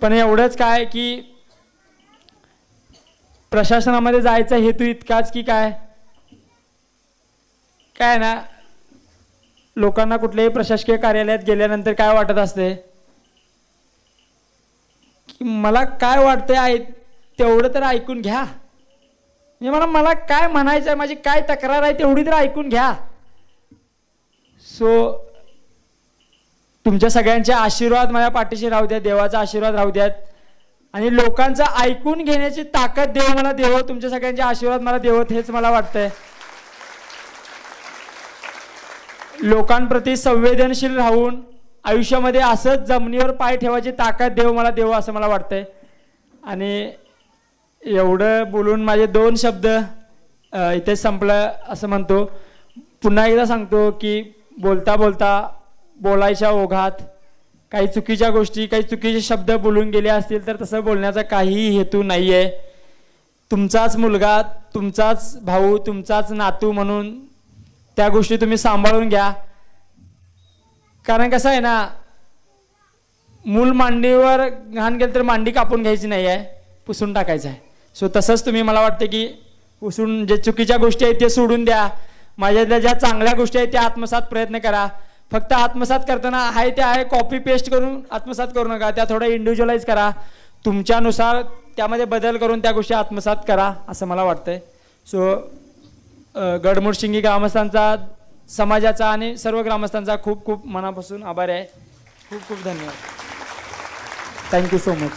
पण एवढंच काय की प्रशासनामध्ये जायचा हेतू इतकाच की काय? काय ना लोकांना कुठल्याही प्रशासकीय कार्यालयात गेल्यानंतर काय वाटत असते? की मला काय वाटतंय आहे तेवढं तर ऐकून घ्या. म्हणजे मला मला काय म्हणायचं आहे माझी काय तक्रार आहे तेवढी तर ऐकून घ्या. सो तुमच्या सगळ्यांचे आशीर्वाद माझ्या पाठीशी राहू द्या देवाचा आशीर्वाद राहू द्यात आणि लोकांचं ऐकून घेण्याची ताकद देव मला देव तुमच्या सगळ्यांचे आशीर्वाद मला देवत हेच मला वाटतंय. लोकांप्रती संवेदनशील राहून आयुष्यामध्ये असंच जमिनीवर पाय ठेवायची ताकद देव मला देव असं मला वाटतंय. आणि एवढं बोलून माझे दोन शब्द इथेच संपलं असं म्हणतो. पुन्हा एकदा सांगतो की बोलता बोलता बोलायच्या ओघात काही चुकीच्या गोष्टी काही चुकीचे शब्द बोलून गेले असतील तर तसं बोलण्याचा काहीही हेतू नाही आहे तुमचाच मुलगा तुमचाच भाऊ तुमचाच नातू म्हणून त्या गोष्टी तुम्ही सांभाळून घ्या. कारण कसं आहे ना मूल मांडीवर घाण गेलं तर मांडी कापून घ्यायची नाही आहे पुसून टाकायचं आहे. सो तसंच तुम्ही मला वाटतं की पुसून जे चुकीच्या गोष्टी आहेत ते सोडून द्या. माझ्यातल्या ज्या चांगल्या गोष्टी आहेत त्या आत्मसात प्रयत्न करा. फक्त आत्मसात करताना आहे ते आहे कॉपी पेस्ट करून आत्मसात करू नका. त्या थोडं इंडिव्हिज्युअलाइज करा. तुमच्यानुसार त्यामध्ये बदल करून त्या गोष्टी आत्मसात करा असं मला वाटतंय. सो गडमुडशिंगी ग्रामस्थांचा समाजाचा आणि सर्व ग्रामस्थांचा खूप खूप मनापासून आभार आहे. खूप खूप धन्यवाद. Thank you so much